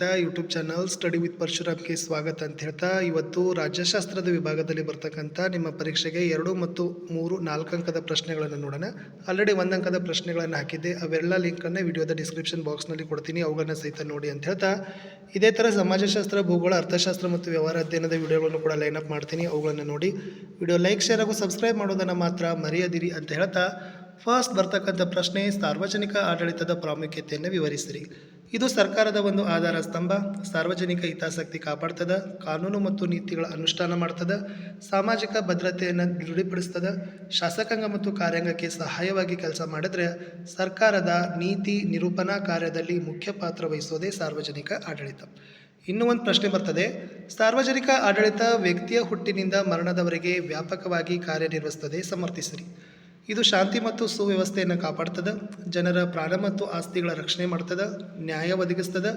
ಅಂತಕ್ಕಂಥ YouTube channel study with ಪರಶುರಾಮ್ಗೆ ಸ್ವಾಗತ ಅಂತ ಹೇಳ್ತಾ ಇವತ್ತು ರಾಜ್ಯಶಾಸ್ತ್ರದ ವಿಭಾಗದಲ್ಲಿ ಬರ್ತಕ್ಕಂಥ ನಿಮ್ಮ ಪರೀಕ್ಷೆಗೆ ಎರಡು ಮತ್ತು ಮೂರು ನಾಲ್ಕು ಅಂಕದ ಪ್ರಶ್ನೆಗಳನ್ನು ನೋಡೋಣ. ಆಲ್ರೆಡಿ ಒಂದು ಅಂಕದ ಪ್ರಶ್ನೆಗಳನ್ನು ಹಾಕಿದ್ದೆ. ಅವೆಲ್ಲ ಲಿಂಕನ್ನು ವಿಡಿಯೋದ ಡಿಸ್ಕ್ರಿಪ್ಷನ್ ಬಾಕ್ಸ್ನಲ್ಲಿ ಕೊಡ್ತೀನಿ. ಅವುಗಳನ್ನ ಸಹಿತ ನೋಡಿ ಅಂತ ಹೇಳ್ತಾ ಇದೇ ಥರ ಸಮಾಜಶಾಸ್ತ್ರ, ಭೂಗೋಳ, ಅರ್ಥಶಾಸ್ತ್ರ ಮತ್ತು ವ್ಯವಹಾರ ಅಧ್ಯಯನದ ವಿಡಿಯೋಗಳನ್ನು ಕೂಡ ಲೈನ್ ಅಪ್ ಮಾಡ್ತೀನಿ. ಅವುಗಳನ್ನು ನೋಡಿ. ವಿಡಿಯೋ ಲೈಕ್ ಶೇರ್ ಹಾಗೂ ಸಬ್ಸ್ಕ್ರೈಬ್ ಮಾಡೋದನ್ನು ಮಾತ್ರ ಮರೆಯದಿರಿ ಅಂತ ಹೇಳ್ತಾ. ಫಸ್ಟ್ ಬರ್ತಕ್ಕಂಥ ಪ್ರಶ್ನೆ ಸಾರ್ವಜನಿಕ ಆಡಳಿತದ ಪ್ರಾಮುಖ್ಯತೆಯನ್ನು ವಿವರಿಸಿರಿ. ಇದು ಸರ್ಕಾರದ ಒಂದು ಆಧಾರ ಸ್ತಂಭ. ಸಾರ್ವಜನಿಕ ಹಿತಾಸಕ್ತಿ ಕಾಪಾಡ್ತದ, ಕಾನೂನು ಮತ್ತು ನೀತಿಗಳ ಅನುಷ್ಠಾನ ಮಾಡ್ತದ, ಸಾಮಾಜಿಕ ಭದ್ರತೆಯನ್ನು ದೃಢಪಡಿಸ್ತದ, ಶಾಸಕಾಂಗ ಮತ್ತು ಕಾರ್ಯಾಂಗಕ್ಕೆ ಸಹಾಯವಾಗಿ ಕೆಲಸ ಮಾಡಿದ್ರೆ ಸರ್ಕಾರದ ನೀತಿ ನಿರೂಪಣಾ ಕಾರ್ಯದಲ್ಲಿ ಮುಖ್ಯ ಪಾತ್ರ ವಹಿಸೋದೇ ಸಾರ್ವಜನಿಕ ಆಡಳಿತ. ಇನ್ನೂ ಒಂದು ಪ್ರಶ್ನೆ ಬರ್ತದೆ. ಸಾರ್ವಜನಿಕ ಆಡಳಿತ ವ್ಯಕ್ತಿಯ ಹುಟ್ಟಿನಿಂದ ಮರಣದವರೆಗೆ ವ್ಯಾಪಕವಾಗಿ ಕಾರ್ಯನಿರ್ವಹಿಸುತ್ತದೆ ಸಮರ್ಥಿಸಿರಿ. ಇದು ಶಾಂತಿ ಮತ್ತು ಸುವ್ಯವಸ್ಥೆಯನ್ನು ಕಾಪಾಡ್ತದೆ, ಜನರ ಪ್ರಾಣ ಮತ್ತು ಆಸ್ತಿಗಳ ರಕ್ಷಣೆ ಮಾಡ್ತದೆ, ನ್ಯಾಯ ಒದಗಿಸ್ತದೆ,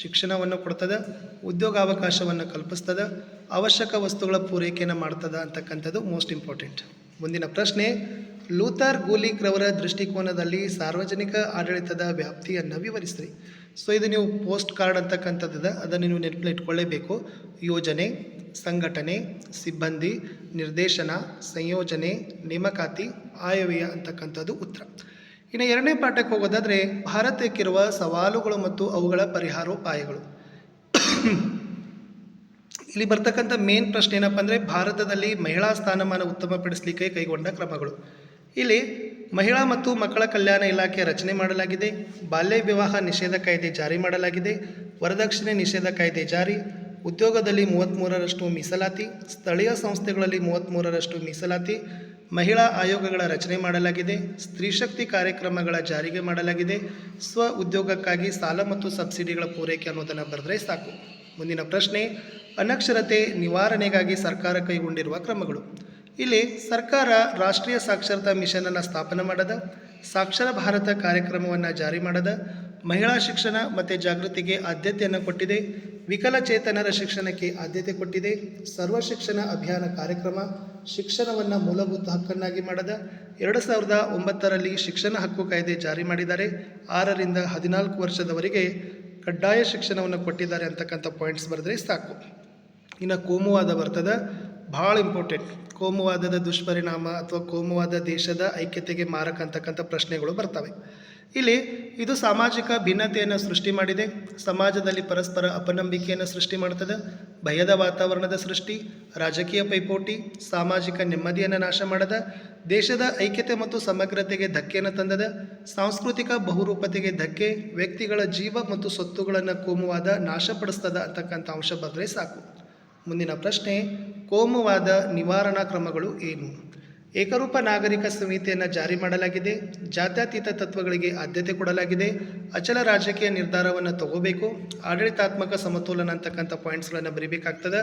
ಶಿಕ್ಷಣವನ್ನು ಕೊಡ್ತದೆ, ಉದ್ಯೋಗಾವಕಾಶವನ್ನು ಕಲ್ಪಿಸ್ತದೆ, ಅವಶ್ಯಕ ವಸ್ತುಗಳ ಪೂರೈಕೆಯನ್ನು ಮಾಡ್ತದೆ ಅಂತಕ್ಕಂಥದ್ದು ಮೋಸ್ಟ್ ಇಂಪಾರ್ಟೆಂಟ್ ಮುಂದಿನ ಪ್ರಶ್ನೆ, ಲೂಥರ್ ಗೂಲಿಕ್ರವರ ದೃಷ್ಟಿಕೋನದಲ್ಲಿ ಸಾರ್ವಜನಿಕ ಆಡಳಿತದ ವ್ಯಾಪ್ತಿಯನ್ನು ವಿವರಿಸ್ರಿ. ಸೊ ಇದು ನೀವು ಪೋಸ್ಟ್ ಕಾರ್ಡ್ ಅಂತಕ್ಕಂಥದ್ದು ಅದನ್ನು ನೀವು ನೆನಪಲ್ಲಿ ಇಟ್ಕೊಳ್ಳೇಬೇಕು ಯೋಜನೆ ಸಂಘಟನೆ, ಸಿಬ್ಬಂದಿ, ನಿರ್ದೇಶನ, ಸಂಯೋಜನೆ, ನೇಮಕಾತಿ, ಆಯವ್ಯಯ ಅಂತಕ್ಕಂಥದ್ದು ಉತ್ತರ. ಇನ್ನು ಎರಡನೇ ಪಾಠಕ್ಕೆ ಹೋಗೋದಾದರೆ ಭಾರತಕ್ಕಿರುವ ಸವಾಲುಗಳು ಮತ್ತು ಅವುಗಳ ಪರಿಹಾರೋಪಾಯಗಳು. ಇಲ್ಲಿ ಬರ್ತಕ್ಕಂಥ ಮೇನ್ ಪ್ರಶ್ನೆ ಏನಪ್ಪ ಅಂದರೆ ಭಾರತದಲ್ಲಿ ಮಹಿಳಾ ಸ್ಥಾನಮಾನ ಉತ್ತಮಪಡಿಸಲಿಕ್ಕೆ ಕೈಗೊಂಡ ಕ್ರಮಗಳು. ಇಲ್ಲಿ ಮಹಿಳಾ ಮತ್ತು ಮಕ್ಕಳ ಕಲ್ಯಾಣ ಇಲಾಖೆ ರಚನೆ ಮಾಡಲಾಗಿದೆ, ಬಾಲ್ಯ ವಿವಾಹ ನಿಷೇಧ ಕಾಯ್ದೆ ಜಾರಿ ಮಾಡಲಾಗಿದೆ, ವರದಕ್ಷಿಣೆ ನಿಷೇಧ ಕಾಯ್ದೆ ಜಾರಿ ಉದ್ಯೋಗದಲ್ಲಿ ಮೂವತ್ತ್ಮೂರರಷ್ಟು ಮೀಸಲಾತಿ, ಸ್ಥಳೀಯ ಸಂಸ್ಥೆಗಳಲ್ಲಿ ಮೂವತ್ತ್ಮೂರರಷ್ಟು ಮೀಸಲಾತಿ, ಮಹಿಳಾ ಆಯೋಗಗಳ ರಚನೆ ಮಾಡಲಾಗಿದೆ ಸ್ತ್ರೀಶಕ್ತಿ ಕಾರ್ಯಕ್ರಮಗಳ ಜಾರಿಗೆ ಮಾಡಲಾಗಿದೆ, ಸ್ವ ಉದ್ಯೋಗಕ್ಕಾಗಿ ಸಾಲ ಮತ್ತು ಸಬ್ಸಿಡಿಗಳ ಪೂರೈಕೆ ಅನ್ನೋದನ್ನು ಬರೆದ್ರೆ ಸಾಕು. ಮುಂದಿನ ಪ್ರಶ್ನೆ, ಅನಕ್ಷರತೆ ನಿವಾರಣೆಗಾಗಿ ಸರ್ಕಾರ ಕೈಗೊಂಡಿರುವ ಕ್ರಮಗಳು. ಇಲ್ಲಿ ಸರ್ಕಾರ ರಾಷ್ಟ್ರೀಯ ಸಾಕ್ಷರತಾ ಮಿಷನನ್ನು ಸ್ಥಾಪನೆ ಮಾಡದ, ಸಾಕ್ಷರ ಭಾರತ ಕಾರ್ಯಕ್ರಮವನ್ನು ಜಾರಿ ಮಾಡದ, ಮಹಿಳಾ ಶಿಕ್ಷಣ ಮತ್ತು ಜಾಗೃತಿಗೆ ಆದ್ಯತೆಯನ್ನು ಕೊಟ್ಟಿದೆ ವಿಕಲಚೇತನರ ಶಿಕ್ಷಣಕ್ಕೆ ಆದ್ಯತೆ ಕೊಟ್ಟಿದೆ. ಸರ್ವ ಶಿಕ್ಷಣ ಅಭಿಯಾನ ಕಾರ್ಯಕ್ರಮ ಶಿಕ್ಷಣವನ್ನು ಮೂಲಭೂತ ಹಕ್ಕನ್ನಾಗಿ ಮಾಡದ. ಎರಡು ಸಾವಿರದ ಒಂಬತ್ತರಲ್ಲಿ ಶಿಕ್ಷಣ ಹಕ್ಕು ಕಾಯ್ದೆ ಜಾರಿ ಮಾಡಿದ್ದಾರೆ. ಆರರಿಂದ ಹದಿನಾಲ್ಕು ವರ್ಷದವರೆಗೆ ಕಡ್ಡಾಯ ಶಿಕ್ಷಣವನ್ನು ಕೊಟ್ಟಿದ್ದಾರೆ ಅಂತಕ್ಕಂಥ ಪಾಯಿಂಟ್ಸ್ ಬರೆದ್ರೆ ಸಾಕು. ಇನ್ನು ಕೋಮುವಾದ ಬರ್ತದ. ಭಾಳ ಇಂಪಾರ್ಟೆಂಟ್ ಕೋಮುವಾದದ ದುಷ್ಪರಿಣಾಮ ಅಥವಾ ಕೋಮುವಾದ ದೇಶದ ಐಕ್ಯತೆಗೆ ಮಾರಕ ಅಂತಕ್ಕಂಥ ಪ್ರಶ್ನೆಗಳು ಬರ್ತವೆ. ಇಲ್ಲಿ ಇದು ಸಾಮಾಜಿಕ ಭಿನ್ನತೆಯನ್ನು ಸೃಷ್ಟಿ ಮಾಡಿದೆ. ಸಮಾಜದಲ್ಲಿ ಪರಸ್ಪರ ಅಪನಂಬಿಕೆಯನ್ನು ಸೃಷ್ಟಿ ಮಾಡುತ್ತದೆ. ಭಯದ ವಾತಾವರಣದ ಸೃಷ್ಟಿ, ರಾಜಕೀಯ ಪೈಪೋಟಿ, ಸಾಮಾಜಿಕ ನೆಮ್ಮದಿಯನ್ನು ನಾಶ ಮಾಡದ, ದೇಶದ ಐಕ್ಯತೆ ಮತ್ತು ಸಮಗ್ರತೆಗೆ ಧಕ್ಕೆಯನ್ನು ತಂದದ, ಸಾಂಸ್ಕೃತಿಕ ಬಹುರೂಪತೆಗೆ ಧಕ್ಕೆ, ವ್ಯಕ್ತಿಗಳ ಜೀವ ಮತ್ತು ಸ್ವತ್ತುಗಳನ್ನು ಕೋಮುವಾದ, ನಾಶಪಡಿಸ್ತದ ಅಂತಕ್ಕಂಥ ಅಂಶ ಬಂದರೆ ಸಾಕು. ಮುಂದಿನ ಪ್ರಶ್ನೆ, ಕೋಮುವಾದ ನಿವಾರಣಾ ಕ್ರಮಗಳು ಏನು? ಏಕರೂಪ ನಾಗರಿಕ ಸಂಹಿತೆಯನ್ನು ಜಾರಿ ಮಾಡಲಾಗಿದೆ. ಜಾತ್ಯತೀತ ತತ್ವಗಳಿಗೆ ಆದ್ಯತೆ ಕೊಡಲಾಗಿದೆ. ಅಚಲ ರಾಜಕೀಯ ನಿರ್ಧಾರವನ್ನು ತಗೋಬೇಕು. ಆಡಳಿತಾತ್ಮಕ ಸಮತೋಲನ ಅಂತಕ್ಕಂಥ ಪಾಯಿಂಟ್ಸ್ಗಳನ್ನು ಬರೀಬೇಕಾಗ್ತದೆ.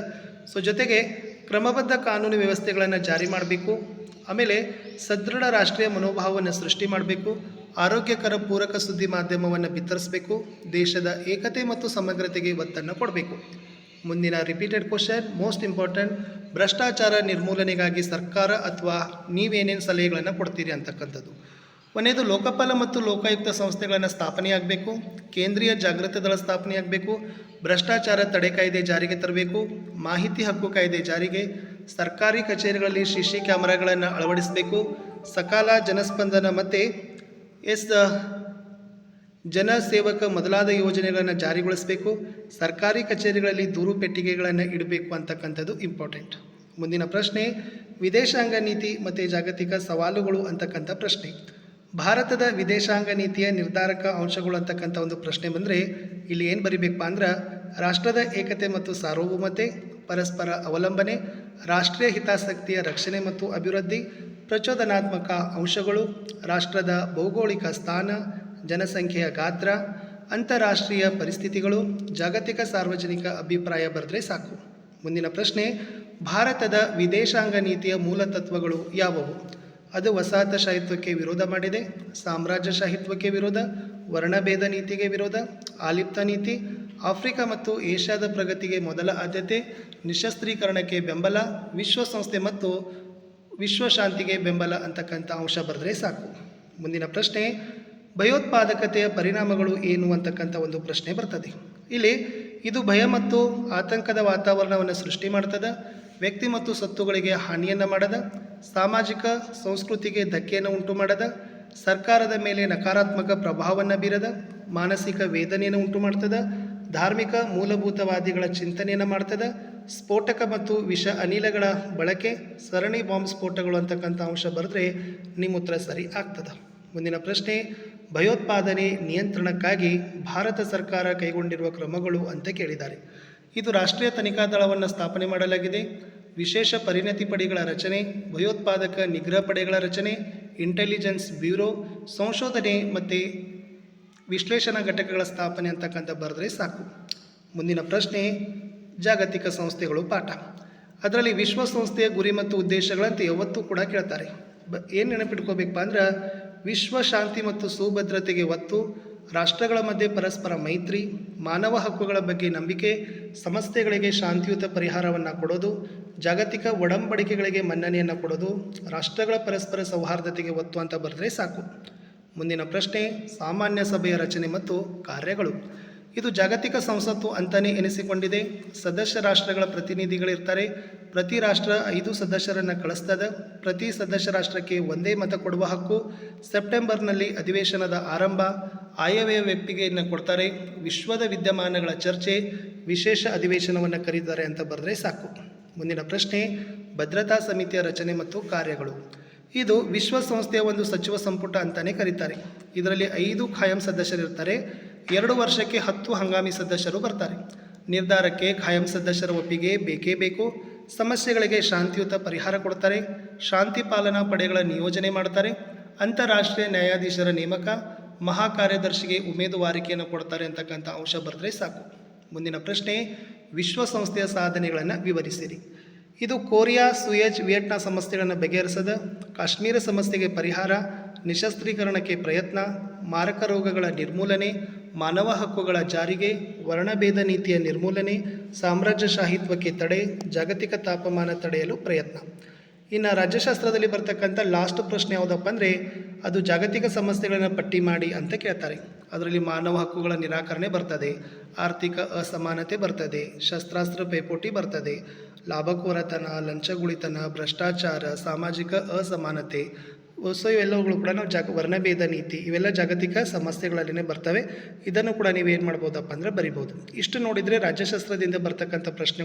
ಸೊ, ಜೊತೆಗೆ ಕ್ರಮಬದ್ಧ ಕಾನೂನು ವ್ಯವಸ್ಥೆಗಳನ್ನು ಜಾರಿ ಮಾಡಬೇಕು. ಆಮೇಲೆ ಸದೃಢ ರಾಷ್ಟ್ರೀಯ ಮನೋಭಾವವನ್ನು ಸೃಷ್ಟಿ ಮಾಡಬೇಕು. ಆರೋಗ್ಯಕರ ಪೂರಕ ಸುದ್ದಿ ಮಾಧ್ಯಮವನ್ನು ಬಿತ್ತರಿಸಬೇಕು. ದೇಶದ ಏಕತೆ ಮತ್ತು ಸಮಗ್ರತೆಗೆ ಒತ್ತನ್ನು ಕೊಡಬೇಕು. ಮುಂದಿನ ರಿಪೀಟೆಡ್ ಕ್ವಶನ್ ಮೋಸ್ಟ್ ಇಂಪಾರ್ಟೆಂಟ್ ಭ್ರಷ್ಟಾಚಾರ ನಿರ್ಮೂಲನೆಗಾಗಿ ಸರ್ಕಾರ ಅಥವಾ ನೀವೇನೇನು ಸಲಹೆಗಳನ್ನು ಕೊಡ್ತೀರಿ ಅಂತಕ್ಕಂಥದ್ದು. ಕೊನೆಯದು ಲೋಕಪಾಲ ಮತ್ತು ಲೋಕಾಯುಕ್ತ ಸಂಸ್ಥೆಗಳನ್ನು ಸ್ಥಾಪನೆಯಾಗಬೇಕು, ಕೇಂದ್ರೀಯ ಜಾಗೃತ ದಳ ಸ್ಥಾಪನೆಯಾಗಬೇಕು, ಭ್ರಷ್ಟಾಚಾರ ತಡೆ ಕಾಯ್ದೆ ಜಾರಿಗೆ ತರಬೇಕು, ಮಾಹಿತಿ ಹಕ್ಕು ಕಾಯ್ದೆ ಜಾರಿಗೆ, ಸರ್ಕಾರಿ ಕಚೇರಿಗಳಲ್ಲಿ ಸಿ ಸಿ ಕ್ಯಾಮರಾಗಳನ್ನು ಅಳವಡಿಸಬೇಕು, ಸಕಾಲ ಜನಸ್ಪಂದನ ಮತ್ತು ಎಸ್ ಜನಸೇವಕ ಮೊದಲಾದ ಯೋಜನೆಗಳನ್ನು ಜಾರಿಗೊಳಿಸಬೇಕು, ಸರ್ಕಾರಿ ಕಚೇರಿಗಳಲ್ಲಿ ದೂರು ಪೆಟ್ಟಿಗೆಗಳನ್ನು ಇಡಬೇಕು ಅಂತಕ್ಕಂಥದ್ದು ಇಂಪಾರ್ಟೆಂಟ್ ಮುಂದಿನ ಪ್ರಶ್ನೆ, ವಿದೇಶಾಂಗ ನೀತಿ ಮತ್ತು ಜಾಗತಿಕ ಸವಾಲುಗಳು ಅಂತಕ್ಕಂಥ ಪ್ರಶ್ನೆ. ಭಾರತದ ವಿದೇಶಾಂಗ ನೀತಿಯ ನಿರ್ಧಾರಕ ಅಂಶಗಳು ಅಂತಕ್ಕಂಥ ಒಂದು ಪ್ರಶ್ನೆ ಬಂದರೆ, ಇಲ್ಲಿ ಏನು ಬರಿಬೇಕಪ್ಪ ಅಂದ್ರೆ, ರಾಷ್ಟ್ರದ ಏಕತೆ ಮತ್ತು ಸಾರ್ವಭೌಮತೆ, ಪರಸ್ಪರ ಅವಲಂಬನೆ, ರಾಷ್ಟ್ರೀಯ ಹಿತಾಸಕ್ತಿಯ ರಕ್ಷಣೆ ಮತ್ತು ಅಭಿವೃದ್ಧಿ, ಪ್ರಚೋದನಾತ್ಮಕ ಅಂಶಗಳು, ರಾಷ್ಟ್ರದ ಭೌಗೋಳಿಕ ಸ್ಥಾನ ಜನಸಂಖ್ಯೆಯ ಗಾತ್ರ, ಅಂತಾರಾಷ್ಟ್ರೀಯ ಪರಿಸ್ಥಿತಿಗಳು, ಜಾಗತಿಕ ಸಾರ್ವಜನಿಕ ಅಭಿಪ್ರಾಯ ಬರೆದ್ರೆ ಸಾಕು. ಮುಂದಿನ ಪ್ರಶ್ನೆ, ಭಾರತದ ವಿದೇಶಾಂಗ ನೀತಿಯ ಮೂಲ ತತ್ವಗಳು ಯಾವುವು? ಅದು ವಸಾಹತಶಾಹಿತ್ವಕ್ಕೆ ವಿರೋಧ ಮಾಡಿದೆ, ಸಾಮ್ರಾಜ್ಯಶಾಹಿತ್ವಕ್ಕೆ ವಿರೋಧ, ವರ್ಣಭೇದ ನೀತಿಗೆ ವಿರೋಧ ಆಲಿಪ್ತ ನೀತಿ, ಆಫ್ರಿಕಾ ಮತ್ತು ಏಷ್ಯಾದ ಪ್ರಗತಿಗೆ ಮೊದಲ ಆದ್ಯತೆ, ನಿಶಸ್ತ್ರೀಕರಣಕ್ಕೆ ಬೆಂಬಲ, ವಿಶ್ವಸಂಸ್ಥೆ ಮತ್ತು ವಿಶ್ವಶಾಂತಿಗೆ ಬೆಂಬಲ ಅಂತಕ್ಕಂಥ ಅಂಶ ಬರೆದ್ರೆ ಸಾಕು. ಮುಂದಿನ ಪ್ರಶ್ನೆ ಭಯೋತ್ಪಾದಕತೆಯ ಪರಿಣಾಮಗಳು ಏನು ಅಂತಕ್ಕಂಥ ಒಂದು ಪ್ರಶ್ನೆ ಬರ್ತದೆ. ಇಲ್ಲಿ ಇದು ಭಯ ಮತ್ತು ಆತಂಕದ ವಾತಾವರಣವನ್ನು ಸೃಷ್ಟಿ ಮಾಡ್ತದೆ, ವ್ಯಕ್ತಿ ಮತ್ತು ಸತ್ತುಗಳಿಗೆ ಹಾನಿಯನ್ನು ಮಾಡದ, ಸಾಮಾಜಿಕ ಸಂಸ್ಕೃತಿಗೆ ಧಕ್ಕೆಯನ್ನು ಉಂಟು ಮಾಡದ, ಸರ್ಕಾರದ ಮೇಲೆ ನಕಾರಾತ್ಮಕ ಪ್ರಭಾವವನ್ನು ಬೀರದ, ಮಾನಸಿಕ ವೇದನೆಯನ್ನು ಉಂಟು ಮಾಡ್ತದ, ಧಾರ್ಮಿಕ ಮೂಲಭೂತವಾದಿಗಳ ಚಿಂತನೆಯನ್ನು ಮಾಡ್ತದ, ಸ್ಫೋಟಕ ಮತ್ತು ವಿಷ ಅನಿಲಗಳ ಬಳಕೆ, ಸರಣಿ ಬಾಂಬ್ ಸ್ಫೋಟಗಳು ಅಂತಕ್ಕಂಥ ಅಂಶ ಬರೆದ್ರೆ ನಿಮ್ಮ ಉತ್ತರ ಸರಿ ಆಗ್ತದೆ. ಮುಂದಿನ ಪ್ರಶ್ನೆ ಭಯೋತ್ಪಾದನೆ ನಿಯಂತ್ರಣಕ್ಕಾಗಿ ಭಾರತ ಸರ್ಕಾರ ಕೈಗೊಂಡಿರುವ ಕ್ರಮಗಳು ಅಂತ ಕೇಳಿದ್ದಾರೆ. ಇದು ರಾಷ್ಟ್ರೀಯ ತನಿಖಾ ದಳವನ್ನು ಸ್ಥಾಪನೆ ಮಾಡಲಾಗಿದೆ. ವಿಶೇಷ ಪರಿಣತಿ ಪಡೆಗಳ ರಚನೆ, ಭಯೋತ್ಪಾದಕ ನಿಗ್ರಹ ಪಡೆಗಳ ರಚನೆ ಇಂಟೆಲಿಜೆನ್ಸ್ ಬ್ಯೂರೋ ಸಂಶೋಧನೆ ಮತ್ತು ವಿಶ್ಲೇಷಣಾ ಘಟಕಗಳ ಸ್ಥಾಪನೆ ಅಂತಕ್ಕಂಥ ಬರೆದ್ರೆ ಸಾಕು. ಮುಂದಿನ ಪ್ರಶ್ನೆ, ಜಾಗತಿಕ ಸಂಸ್ಥೆಗಳು ಪಾಠ. ಅದರಲ್ಲಿ ವಿಶ್ವಸಂಸ್ಥೆಯ ಗುರಿ ಮತ್ತು ಉದ್ದೇಶಗಳಂತೆ ಯಾವತ್ತೂ ಕೂಡ ಕೇಳ್ತಾರೆ. ಬ, ಏನು ನೆನಪಿಟ್ಕೋಬೇಕಪ್ಪ ಅಂದ್ರೆ ವಿಶ್ವ ಶಾಂತಿ ಮತ್ತು ಸುಭದ್ರತೆಗೆ ಒತ್ತು, ರಾಷ್ಟ್ರಗಳ ಮಧ್ಯೆ ಪರಸ್ಪರ ಮೈತ್ರಿ, ಮಾನವ ಹಕ್ಕುಗಳ ಬಗ್ಗೆ ನಂಬಿಕೆ, ಸಮಸ್ಯೆಗಳಿಗೆ ಶಾಂತಿಯುತ ಪರಿಹಾರವನ್ನು ಕೊಡೋದು, ಜಾಗತಿಕ ಒಡಂಬಡಿಕೆಗಳಿಗೆ ಮನ್ನಣೆಯನ್ನು ಕೊಡೋದು, ರಾಷ್ಟ್ರಗಳ ಪರಸ್ಪರ ಸೌಹಾರ್ದತೆಗೆ ಒತ್ತು ಅಂತ ಬರೆದ್ರೆ ಸಾಕು. ಮುಂದಿನ ಪ್ರಶ್ನೆ, ಸಾಮಾನ್ಯ ಸಭೆಯ ರಚನೆ ಮತ್ತು ಕಾರ್ಯಗಳು. ಇದು ಜಾಗತಿಕ ಸಂಸತ್ತು ಅಂತಲೇ ಎನಿಸಿಕೊಂಡಿದೆ. ಸದಸ್ಯ ರಾಷ್ಟ್ರಗಳ ಪ್ರತಿನಿಧಿಗಳಿರ್ತಾರೆ. ಪ್ರತಿ ರಾಷ್ಟ್ರ ಐದು ಸದಸ್ಯರನ್ನು ಕಳಿಸ್ತದೆ. ಪ್ರತಿ ಸದಸ್ಯ ರಾಷ್ಟ್ರಕ್ಕೆ ಒಂದೇ ಮತ ಕೊಡುವ ಹಕ್ಕು. ಸೆಪ್ಟೆಂಬರ್ನಲ್ಲಿ ಅಧಿವೇಶನದ ಆರಂಭ. ಆಯವ್ಯಯ ಒಪ್ಪಿಗೆಯನ್ನು ಕೊಡ್ತಾರೆ. ವಿಶ್ವದ ವಿದ್ಯಮಾನಗಳ ಚರ್ಚೆ. ವಿಶೇಷ ಅಧಿವೇಶನವನ್ನು ಕರೀತಾರೆ ಅಂತ ಬರೆದ್ರೆ ಸಾಕು. ಮುಂದಿನ ಪ್ರಶ್ನೆ, ಭದ್ರತಾ ಸಮಿತಿಯ ರಚನೆ ಮತ್ತು ಕಾರ್ಯಗಳು. ಇದು ವಿಶ್ವಸಂಸ್ಥೆಯ ಒಂದು ಸಚಿವ ಸಂಪುಟ ಅಂತಲೇ ಕರೀತಾರೆ. ಇದರಲ್ಲಿ ಐದು ಖಾಯಂ ಸದಸ್ಯರಿರ್ತಾರೆ. ಎರಡು ವರ್ಷಕ್ಕೆ ಹತ್ತು ಹಂಗಾಮಿ ಸದಸ್ಯರು ಬರ್ತಾರೆ. ನಿರ್ಧಾರಕ್ಕೆ ಖಾಯಂ ಸದಸ್ಯರ ಒಪ್ಪಿಗೆ ಬೇಕೇ ಬೇಕು. ಸಮಸ್ಯೆಗಳಿಗೆ ಶಾಂತಿಯುತ ಪರಿಹಾರ ಕೊಡ್ತಾರೆ. ಶಾಂತಿ ಪಾಲನಾ ಪಡೆಗಳ ನಿಯೋಜನೆ ಮಾಡ್ತಾರೆ. ಅಂತಾರಾಷ್ಟ್ರೀಯ ನ್ಯಾಯಾಧೀಶರ ನೇಮಕ ಮಹಾ ಕಾರ್ಯದರ್ಶಿಗೆ ಉಮೇದುವಾರಿಕೆಯನ್ನು ಕೊಡ್ತಾರೆ ಅಂತಕ್ಕಂಥ ಅಂಶ ಬರೆದ್ರೆ ಸಾಕು. ಮುಂದಿನ ಪ್ರಶ್ನೆ, ವಿಶ್ವಸಂಸ್ಥೆಯ ಸಾಧನೆಗಳನ್ನು ವಿವರಿಸಿರಿ. ಇದು ಕೊರಿಯಾ, ಸುಯೇಜ್, ವಿಯೆಟ್ನಾ ಸಮಸ್ಯೆಗಳನ್ನು ಬಗೆಹರಿಸದ, ಕಾಶ್ಮೀರ ಸಮಸ್ಯೆಗೆ ಪರಿಹಾರ, ನಿಶಸ್ತ್ರೀಕರಣಕ್ಕೆ ಪ್ರಯತ್ನ, ಮಾರಕ ರೋಗಗಳ ನಿರ್ಮೂಲನೆ ಮಾನವ ಹಕ್ಕುಗಳ ಜಾರಿಗೆ ವರ್ಣಭೇದ ನೀತಿಯ ನಿರ್ಮೂಲನೆ, ಸಾಮ್ರಾಜ್ಯಶಾಹಿತ್ವಕ್ಕೆ ತಡೆ, ಜಾಗತಿಕ ತಾಪಮಾನ ತಡೆಯಲು ಪ್ರಯತ್ನ. ಇನ್ನು ರಾಜ್ಯಶಾಸ್ತ್ರದಲ್ಲಿ ಬರ್ತಕ್ಕಂಥ ಲಾಸ್ಟ್ ಪ್ರಶ್ನೆ ಯಾವುದಪ್ಪ ಅಂದರೆ, ಅದು ಜಾಗತಿಕ ಸಮಸ್ಯೆಗಳನ್ನು ಪಟ್ಟಿ ಮಾಡಿ ಅಂತ ಕೇಳ್ತಾರೆ. ಅದರಲ್ಲಿ ಮಾನವ ಹಕ್ಕುಗಳ ನಿರಾಕರಣೆ ಬರ್ತದೆ, ಆರ್ಥಿಕ ಅಸಮಾನತೆ ಬರ್ತದೆ, ಶಸ್ತ್ರಾಸ್ತ್ರ ಪೈಪೋಟಿ ಬರ್ತದೆ ಲಾಭಕೋರತನ ಲಂಚಗುಳಿತನ, ಭ್ರಷ್ಟಾಚಾರ, ಸಾಮಾಜಿಕ ಅಸಮಾನತೆ ಸೊ ಇವೆಲ್ಲವುಗಳು ಕೂಡ ನಾವು ಜಾಗ ವರ್ಣಭೇದ ನೀತಿ ಇವೆಲ್ಲ ಜಾಗತಿಕ ಸಮಸ್ಯೆಗಳಲ್ಲಿನೇ ಬರ್ತವೆ. ಇದನ್ನು ಕೂಡ ನೀವು ಏನು ಮಾಡ್ಬೋದಪ್ಪ ಅಂದರೆ ಬರಿಬೋದು ಇಷ್ಟು ನೋಡಿದರೆ ರಾಜ್ಯಶಾಸ್ತ್ರದಿಂದ ಬರ್ತಕ್ಕಂಥ ಪ್ರಶ್ನೆಗಳು